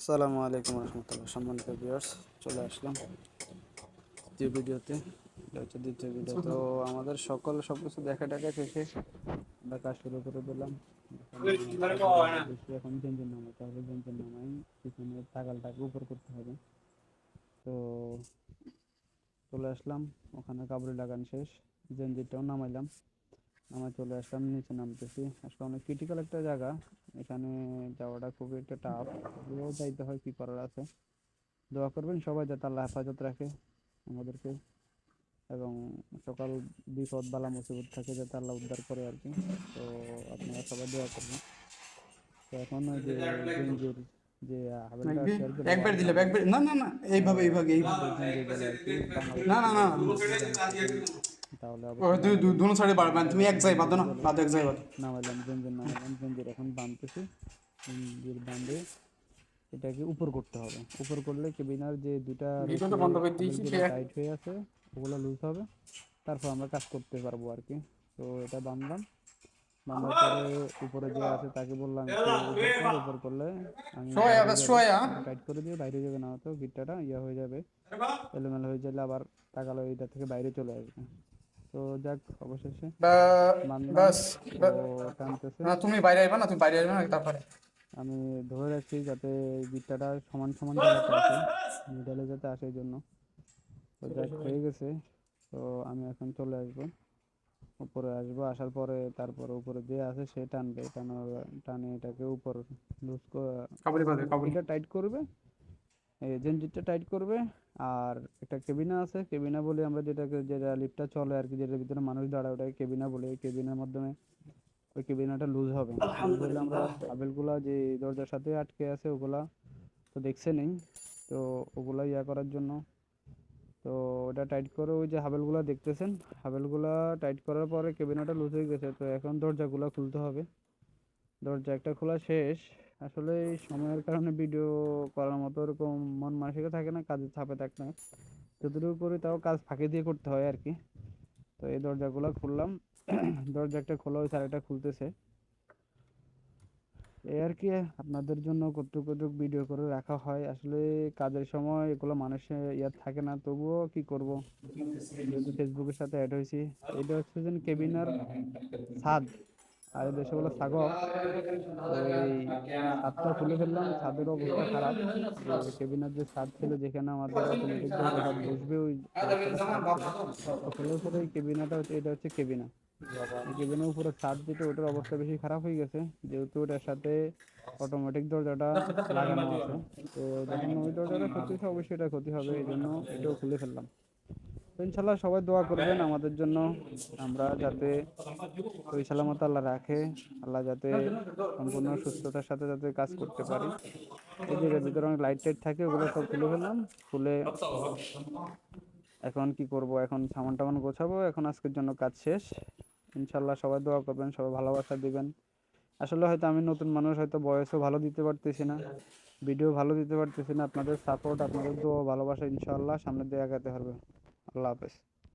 আসসালামু আলাইকুম রহমতুল্লাহ। সম্মানিত ভিউয়ার্স চলে আসলাম দ্বিতীয় ভিডিওতে। এটা হচ্ছে দ্বিতীয় ভিডিও। তো আমাদের সকল সব কিছু দেখা টাকা শেষে আমরা কাজ শুরু করে দিলাম। এখন জেঞ্জিন নামাতে হবে জেঞ্জিন নামাই। পিছনে তাগালটাকে উপর করতে হবে। তো চলে আসলাম। ওখানে কাবুলি লাগান শেষ। জেঞ্জিরটাও নামাইলাম। নামায় চলে আসলাম নিচে নামতেছি আসলে অনেক ক্রিটিক্যাল একটা জায়গা এখানে যাওয়াটা খুবই একটা টাফ যদিও যাইতে হয় কি করার আছে দোয়া করবেন সবাই যাতে আল্লাহ হেফাজত রাখে আমাদেরকে এবং সকাল বিপদ বালা মুসিবত থাকে যাতে আল্লাহ উদ্ধার করে আর কি তো আপনারা সবাই দোয়া করবেন তো এখন ওই যে জঞ্জির যে একবার দিলে একবার না না না এইভাবে এইভাবে এইভাবে আর কি, না না না তাহলে ও, অবশ্যই তুই দুনো সাইডে বাড়বেন তুমি এক জায়গায় বাঁধো না বাঁধো এক জায়গায় বাঁধো নামাইলাম জঞ্জির নামাইলাম জঞ্জির এখন বাঁধতেছি জঞ্জির বাঁধে এটাকে উপর করতে হবে। উপর করলে কেবিনার যে দুটা বন্ধ করে দিয়েছি, টাইট হয়ে আছে ওগুলো লুজ হবে। তারপর আমরা কাজ করতে পারব আর কি। তো এটা বাঁধলাম বাঁধার পরে উপরে যে আছে তাকে বললাম উপর করলে আমি টাইট করে দিয়ে বাইরে যাবে না তো গিটটাটা ইয়ে হয়ে যাবে। এলোমেলো হয়ে গেলে আবার তাকালো এটা থেকে বাইরে চলে আসবে। তো যাক অবশেষে বাস তো না তুমি বাইরে আসবে না তুমি বাইরে আসবে না তারপরে আমি ধরে রাখছি যাতে গিটটাটা সমান সমান মিডালে যাতে আসে এই জন্য। তো যাক হয়ে গেছে। তো আমি এখন চলে আসব। উপরে আসব আসার পরে তারপরে উপরে যে আছে সে টানবে। টানার টানে এটাকে উপর লুজ এটা টাইট করবে? জেনজিটটা টাইট করবে। আর একটা কেবিনা আছে। কেবিনা বলে আমরা যেটাকে যেটা লিফটটা চলে আর কি যেটার ভিতরে মানুষ দাঁড়ায় ওটাকে কেবিনা বলে। এই কেবিনার মাধ্যমে ওই কেবিনাটা লুজ হবে। হলে আমরা হাবেলগুলা যে দরজার সাথে আটকে আছে ওগুলা তো দেখছে নেই। তো ওগুলা ইয়া করার জন্য তো ওটা টাইট করে ওই যে হাবেলগুলা দেখতেছেন। হাবেলগুলা টাইট করার পরে কেবিনাটা লুজ হয়ে গেছে। তো এখন দরজাগুলা খুলতে হবে। দরজা একটা খোলা শেষ। আসলে সময়ের কারণে ভিডিও করার মতো ওরকম মন মানসিকতা থাকে না, কাজের চাপে থাকে না যতটুকু করি তাও কাজ ফাঁকি দিয়ে করতে হয় আর কি। তো এই দরজাগুলো খুললাম। দরজা একটা খোলা হয়েছে আরেকটা খুলতেছে। এই আর কি, আপনাদের জন্য কতটুক কতটুক ভিডিও করে রাখা হয়। আসলে কাজের সময় এগুলো মানুষের ইয়ার থাকে না, তবুও কি করব? যেহেতু ফেসবুকের সাথে অ্যাড হয়েছি। এটা হচ্ছে যে কেবিনার ছাদ, আর দেশে বলে ছাগল। এই ছাদটা খুলে ফেললাম ছাদের অবস্থা খারাপ। কেবিনার যে ছাদ ছিল যেখানে আমাদের অটোমেটিক বসবে ওই খোলার পরে কেবিনাটা হচ্ছে এটা হচ্ছে কেবিনা। কেবিনের উপরে ছাদ যেটা ওটার অবস্থা বেশি খারাপ হয়ে গেছে। যেহেতু ওটার সাথে অটোমেটিক দরজাটা লাগানো আছে। তো যখন ওই দরজাটা ক্ষতি হচ্ছে অবশ্যই এটা ক্ষতি হবে এই জন্য এটাও খুলে ফেললাম। তো ইনশাল্লাহ সবাই দোয়া করবেন আমাদের জন্য। আমরা যাতে ওই সালামত আল্লাহ রাখে, আল্লাহ যাতে সম্পূর্ণ সুস্থতার সাথে যাতে কাজ করতে পারি। এই জায়গার ভিতরে অনেক লাইট টাইট থাকে, ওগুলো সব খুলে ফেললাম। খুলে এখন কি করব? এখন সামান টামান গোছাবো। এখন আজকের জন্য কাজ শেষ। ইনশাল্লাহ সবাই দোয়া করবেন, সবাই ভালোবাসা দিবেন। আসলে হয়তো আমি নতুন মানুষ, হয়তো বয়সও ভালো দিতে পারতেছি না। ভিডিও ভালো দিতে পারতেছি না। আপনাদের সাপোর্ট আপনাদের দোয়া ভালোবাসা ইনশাল্লাহ সামনে দিয়ে আগাতে পারবে আল্লাহ হাফেজ